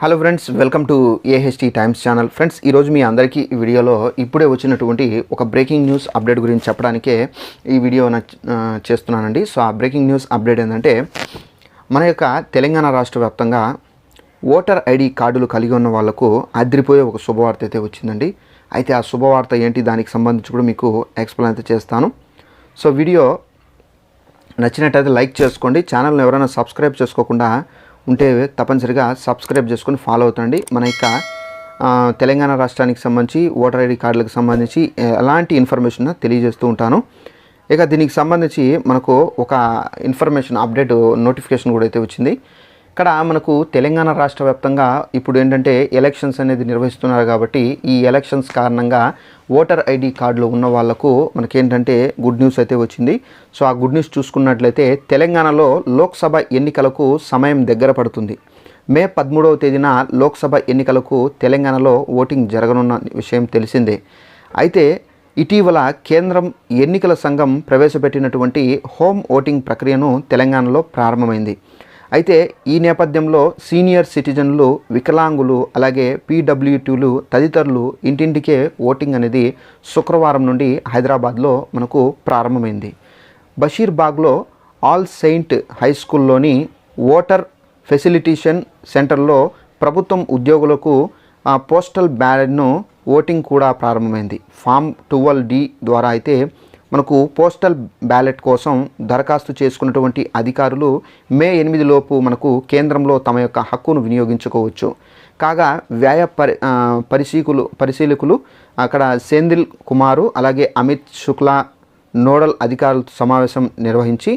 Hello friends welcome to AHT times channel friends ఈరోజు మీ అందరికీ ఈ వీడియోలో ఇప్పుడే వచ్చినటువంటి ఒక బ్రేకింగ్ న్యూస్ అప్డేట్ గురించి చెప్పడానికే ఈ వీడియో చేస్తున్నానండి. సో ఆ బ్రేకింగ్ న్యూస్ అప్డేట్ ఏంటంటే మన యొక్క తెలంగాణ రాష్ట్ర వ్యాప్తంగా ఓటర్ ఐడి కార్డులు కలిగి ఉన్న వాళ్ళకు అదిరిపోయే ఒక శుభవార్త అయితే వచ్చిందండి. అయితే ఆ శుభవార్త ఏంటి దానికి సంబంధించి కూడా మీకు ఎక్స్ప్లెయిన్ అయితే చేస్తాను. సో వీడియో నచ్చినట్టయితే లైక్ చేసుకోండి. ఛానల్ని ఎవరైనా సబ్స్క్రైబ్ చేసుకోకుండా ఉంటే తప్పనిసరిగా సబ్స్క్రైబ్ చేసుకొని ఫాలో అవుతండి మన యొక్క తెలంగాణ రాష్ట్రానికి సంబంధించి ఓటర్ ఐడి కార్డులకు సంబంధించి ఎలాంటి ఇన్ఫర్మేషన్ తెలియజేస్తూ ఉంటాను. ఇక దీనికి సంబంధించి మనకు ఒక ఇన్ఫర్మేషన్ అప్డేట్ నోటిఫికేషన్ కూడా అయితే వచ్చింది. ఇక్కడ మనకు తెలంగాణ రాష్ట్ర వ్యాప్తంగా ఇప్పుడు ఏంటంటే ఎలక్షన్స్ అనేది నిర్వహిస్తున్నారు కాబట్టి ఈ ఎలక్షన్స్ కారణంగా ఓటర్ ఐడి కార్డులు ఉన్న వాళ్ళకు మనకేంటంటే గుడ్ న్యూస్ అయితే వచ్చింది. సో ఆ గుడ్ న్యూస్ చూసుకున్నట్లయితే తెలంగాణలో లోక్సభ ఎన్నికలకు సమయం దగ్గర పడుతుంది. మే పదమూడవ తేదీన లోక్సభ ఎన్నికలకు తెలంగాణలో ఓటింగ్ జరగనున్న విషయం తెలిసిందే. అయితే ఇటీవల కేంద్రం ఎన్నికల సంఘం ప్రవేశపెట్టినటువంటి హోమ్ ఓటింగ్ ప్రక్రియను తెలంగాణలో ప్రారంభమైంది. అయితే ఈ నేపథ్యంలో సీనియర్ సిటిజన్లు వికలాంగులు అలాగే పీడబ్ల్యూటీలు తదితరులు ఇంటింటికే ఓటింగ్ అనేది శుక్రవారం నుండి హైదరాబాద్లో మనకు ప్రారంభమైంది. బషీర్బాగ్లో ఆల్ సెయింట్ హై స్కూల్లోని ఓటర్ ఫెసిలిటేషన్ సెంటర్లో ప్రభుత్వం ఉద్యోగులకు పోస్టల్ బ్యాలెట్ను ఓటింగ్ కూడా ప్రారంభమైంది. ఫామ్ ట్వెల్వ్ డి ద్వారా అయితే మనకు పోస్టల్ బ్యాలెట్ కోసం దరఖాస్తు చేసుకున్నటువంటి అధికారులు మే ఎనిమిది లోపు మనకు కేంద్రంలో తమ యొక్క హక్కును వినియోగించుకోవచ్చు. కాగా వ్యయ పరి పరిశీకులు పరిశీలకులు అక్కడ సేందిల్ కుమారు అలాగే అమిత్ శుక్లా నోడల్ అధికారులతో సమావేశం నిర్వహించి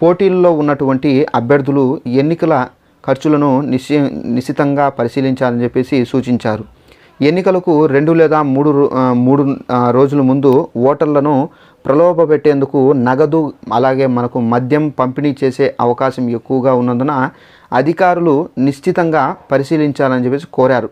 పోటీల్లో ఉన్నటువంటి అభ్యర్థులు ఎన్నికల ఖర్చులను నిశ్చి నిశితంగా పరిశీలించాలని చెప్పేసి సూచించారు. ఎన్నికలకు రెండు లేదా మూడు రో- మూడు రోజుల ముందు ఓటర్లను ప్రలోభపెట్టేందుకు నగదు అలాగే మనకు మద్యం పంపిణీ చేసే అవకాశం ఎక్కువగా ఉన్నందున అధికారులు నిశ్చితంగా పరిశీలించాలని చెప్పేసి కోరారు.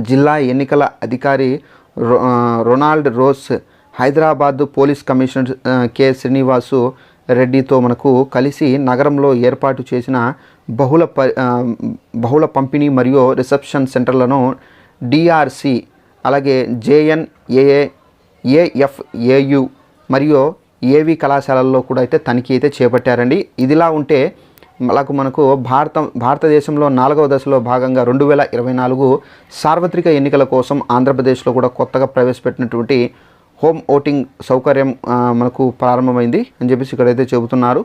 జిల్లా ఎన్నికల అధికారి రొ- Ronald Rose Hyderabad police commissioner K. Srinivasu రెడ్డితో మనకు కలిసి నగరంలో ఏర్పాటు చేసిన బహుళ బహుళ పంపిణీ మరియు రిసెప్షన్ సెంటర్లను డిఆర్సి అలాగే జేఎన్ఏఏ ఏఎఫ్ఏయు మరియు ఏవి కళాశాలల్లో కూడా అయితే తనిఖీ అయితే చేపట్టారండి. ఇదిలా ఉంటే మనకు మనకు భారత భారతదేశంలో నాలుగవ దశలో భాగంగా రెండు వేల ఇరవై నాలుగు సార్వత్రిక ఎన్నికల కోసం ఆంధ్రప్రదేశ్లో కూడా కొత్తగా ప్రవేశపెట్టినటువంటి హోమ్ ఓటింగ్ సౌకర్యం మనకు ప్రారంభమైంది అని చెప్పేసి ఇక్కడైతే చెబుతున్నారు.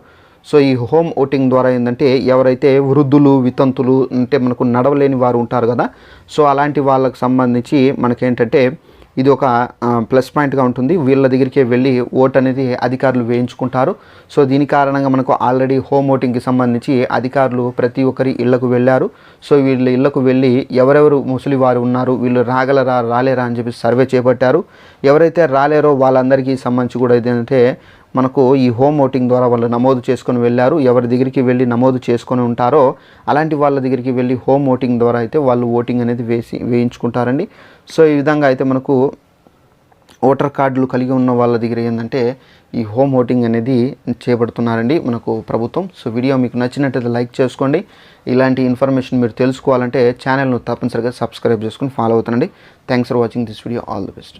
సో ఈ హోమ్ ఓటింగ్ ద్వారా ఏంటంటే ఎవరైతే వృద్ధులు వితంతులు అంటే మనకు నడవలేని వారు ఉంటారు కదా సో అలాంటి వాళ్ళకి సంబంధించి మనకేంటంటే ఇది ఒక ప్లస్ పాయింట్గా ఉంటుంది. వీళ్ళ దగ్గరికి వెళ్ళి ఓట్ అనేది అధికారులు వేయించుకుంటారు. సో దీని కారణంగా మనకు ఆల్రెడీ హోమ్ ఓటింగ్కి సంబంధించి అధికారులు ప్రతి ఒక్కరి ఇళ్ళకు వెళ్ళారు. సో వీళ్ళ ఇళ్ళకు వెళ్ళి ఎవరెవరు ముసలి వారు ఉన్నారు వీళ్ళు రాగలరా రాలేరా అని చెప్పి సర్వే చేపట్టారు. ఎవరైతే రాలేరో వాళ్ళందరికీ సంబంధించి కూడా ఏంటంటే మనకు ఈ హోమ్ ఓటింగ్ ద్వారా వాళ్ళు నమోదు చేసుకొని వెళ్ళారు. ఎవరి దగ్గరికి వెళ్ళి నమోదు చేసుకొని ఉంటారో అలాంటి వాళ్ళ దగ్గరికి వెళ్ళి హోమ్ ఓటింగ్ ద్వారా అయితే వాళ్ళు ఓటింగ్ అనేది వేసి వేయించుకుంటారండి. సో ఈ విధంగా అయితే మనకు ఓటర్ కార్డులు కలిగి ఉన్న వాళ్ళ దగ్గర ఏంటంటే ఈ హోమ్ ఓటింగ్ అనేది చేపడుతున్నారండి మనకు ప్రభుత్వం. సో వీడియో మీకు నచ్చినట్టయితే లైక్ చేసుకోండి. ఇలాంటి ఇన్ఫర్మేషన్ మీరు తెలుసుకోవాలంటే ఛానల్ను తప్పనిసరిగా సబ్స్క్రైబ్ చేసుకుని ఫాలో అవుతానండి thanks for watching this video. All the best.